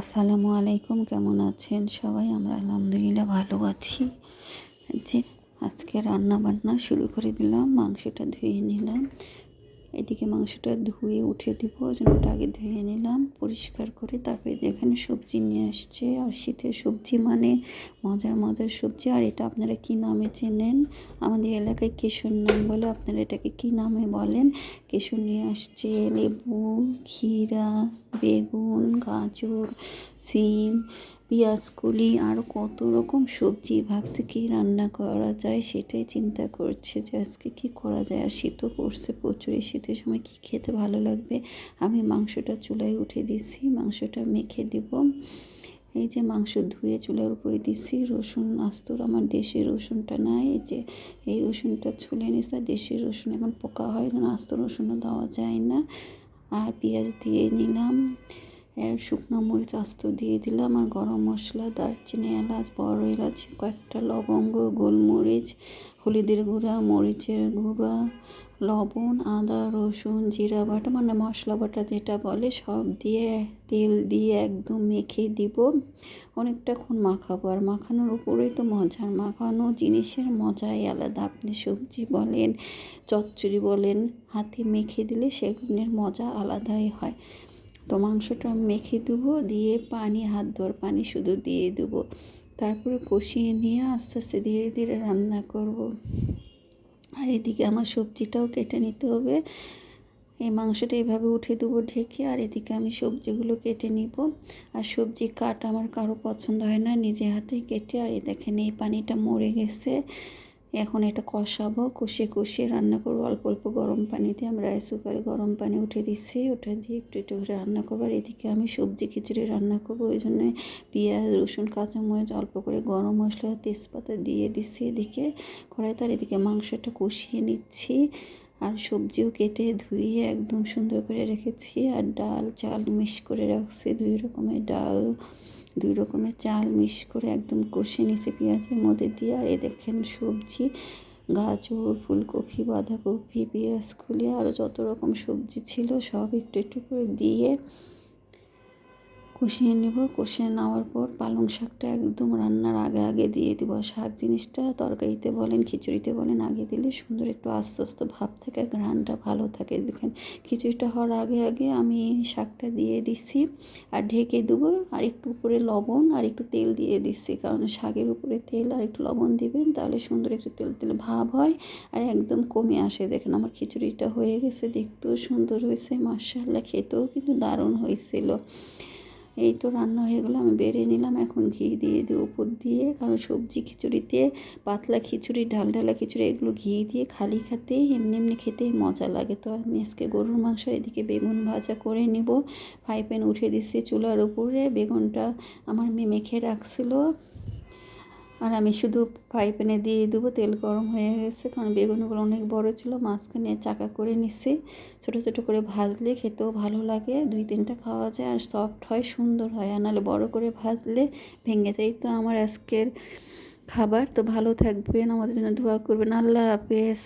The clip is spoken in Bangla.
আসসালামু আলাইকুম, কেমন আছেন সবাই? আমরা আলহামদুলিল্লাহ ভালো আছি। যে আজকে রান্না বান্না শুরু করে দিলাম, মাংসটা ধুয়ে নিলাম। এদিকে মাংসটা ধুয়ে উঠে দিব জন্য ওটা আগে ধুয়ে নিলাম, পরিষ্কার করে তারপরে এখানে সবজি নিয়ে আসছে। আর শীতের সবজি মানে মজার মজার সবজি, আর এটা আপনারা কি নামে চেনেন? আমাদের এলাকায় কেশর নাম বলে, আপনারা এটাকে কি নামে বলেন? কেশর নিয়ে আসছে লেবু, ক্ষীরা, বেগুন, গাজর, সিম পেঁয়াজ, কলি আরও কত রকম সবজি ভাবছি কি রান্না করা যায় সেটাই চিন্তা করছে যে আজকে কী করা যায় আর শীতও পড়ছে প্রচুর। এই শীতের সময় কী খেতে ভালো লাগবে? আমি মাংসটা চুলায় উঠে দিছি মাংসটা মেখে দিব। এই যে মাংস ধুয়ে চুলার উপরে দিচ্ছি, রসুন আস্তর আমার দেশের রসুনটা নাই, এই যে এই রসুনটা ছুলে নিচ্ছে দেশের রসুন এখন পোকা হয় যেন আস্ত রসুনও দেওয়া যায় না। আর পেঁয়াজ দিয়ে নিলাম। শুকনো মরিচ আস্ত দিয়ে দিলাম আর গরম মশলা, দারচিনি, এলাচ, বড় এলাচ, কয়েকটা লবঙ্গ, গোলমরিচ, হলুদের গুঁড়া, মরিচের গুঁড়া, লবণ, আদা, রসুন, জিরা বাটা মানে মশলা বাটা যেটা বলে সব দিয়ে তেল দিয়ে একদম মেখে দিব। অনেকটাক্ষণ মাখাবো আর মাখানোর উপরেই তো মজার মাখানো জিনিসের মজাই আলাদা। আপনি সবজি বলেন, চচ্চড়ি বলেন, হাতে মেখে দিলে সেগুলোর মজা আলাদাই হয়। তো মাংসটা মেখে দেবো, দিয়ে পানি, হাত ধোয়ার পানি শুধু দিয়ে দেবো। তারপরে কষিয়ে নিয়ে আস্তে আস্তে ধীরে ধীরে রান্না করব। আর এদিকে আমার সবজিটাও কেটে নিতে হবে। এই মাংসটা এইভাবে উঠে দেবো ঢেকে, আর এদিকে আমি সবজিগুলো কেটে নিব। আর সবজি কাট আমার কারও পছন্দ হয় না, নিজে হাতেই কেটে, আর এই দেখেন এই পানিটা মরে গেছে। এখন এটা কষাবো কষিয়ে কষিয়ে রান্না করব। অল্প অল্প গরম পানিতে আমি রাইস কুকারে গরম পানি উঠে দিচ্ছি। ওটা দিয়ে একটু একটু করে রান্না করব। আর এদিকে আমি সবজি খিচুড়ি রান্না করব। ওই জন্য পেঁয়াজ, রসুন, কাঁচামরিচ অল্প করে গরম মশলা, তেজপাতা দিয়ে দিচ্ছি এদিকে কড়াইতে। আর এদিকে মাংসটা কষিয়ে নিচ্ছি। আর সবজিও কেটে ধুয়ে একদম সুন্দর করে রেখেছি। আর ডাল, চাল মিশ করে রাখছি। দুই রকমের ডাল। দুই রকমের চাল মিশ করে একদম কষে নিছে পেঁয়াজের মধ্যে দিয়ে। আর এ দেখেন সবজি, গাজর, ফুলকপি, বাঁধাকপি, পেঁয়াজ খুলে আরও যত রকম সবজি ছিল সব একটু একটু করে দিয়ে কষিয়ে নেব। কষিয়ে নেওয়ার পর পালং শাকটা একদম রান্নার আগে আগে দিয়ে দেবো। শাক জিনিসটা তরকারিতে বলেন, খিচুড়িতে বলেন, আগে দিলে সুন্দর একটু আস্তে ভাব থাকে ঘ্রানটা ভালো থাকে। দেখেন, খিচুড়িটা হওয়ার আগে আগে আমি শাকটা দিয়ে দিচ্ছি আর ঢেকে দেবো আর একটু উপরে লবণ আর একটু তেল দিয়ে দিচ্ছি কারণ শাকের উপরে তেল আর একটু লবণ দিবেন, তাহলে সুন্দর একটু তেল তেল ভাব হয় আর একদম কমে আসে। দেখেন, আমার খিচুড়িটা হয়ে গেছে, দেখতেও সুন্দর হয়েছে মার্শাল্লাহ খেতেও কিন্তু দারুণ হয়েছিল। এই তো রান্না হয়ে গেলো, আমি বেড়ে নিলাম। এখন ঘি দিয়ে দিই উপর দিয়ে, কারণ সবজি খিচুড়িতে, পাতলা খিচুড়ি ঢাল ঢালা খিচুড়ি, এগুলো ঘি দিয়ে খালি খেতেই এমনি এমনি খেতেই মজা লাগে। তো আমি আজকে গরুর মাংস এদিকে বেগুন ভাজা করে নিব। ফ্রাই প্যান উঠে দিচ্ছি চুলার উপরে, বেগুনটা আমার মেয়ে মেখে রাখছিলো। আর আমি শুধু ফ্রাই প্যানে দিয়ে দেবো, তেল গরম হয়ে গেছে। কারণ বেগুনগুলো অনেক বড় ছিল, মাঝখানে চাকা করে নিচ্ছি ছোটো ছোটো করে ভাজলে খেতেও ভালো লাগে। দুই তিনটা খাওয়া যায় আর সফট হয়, সুন্দর হয়। আর নাহলে বড়ো করে ভাজলে ভেঙে যায়। তো আমার আজকের খাবার। তো ভালো থাকবেন, আমাদের জন্য দোয়া করবেন। আল্লাহ হাফেজ।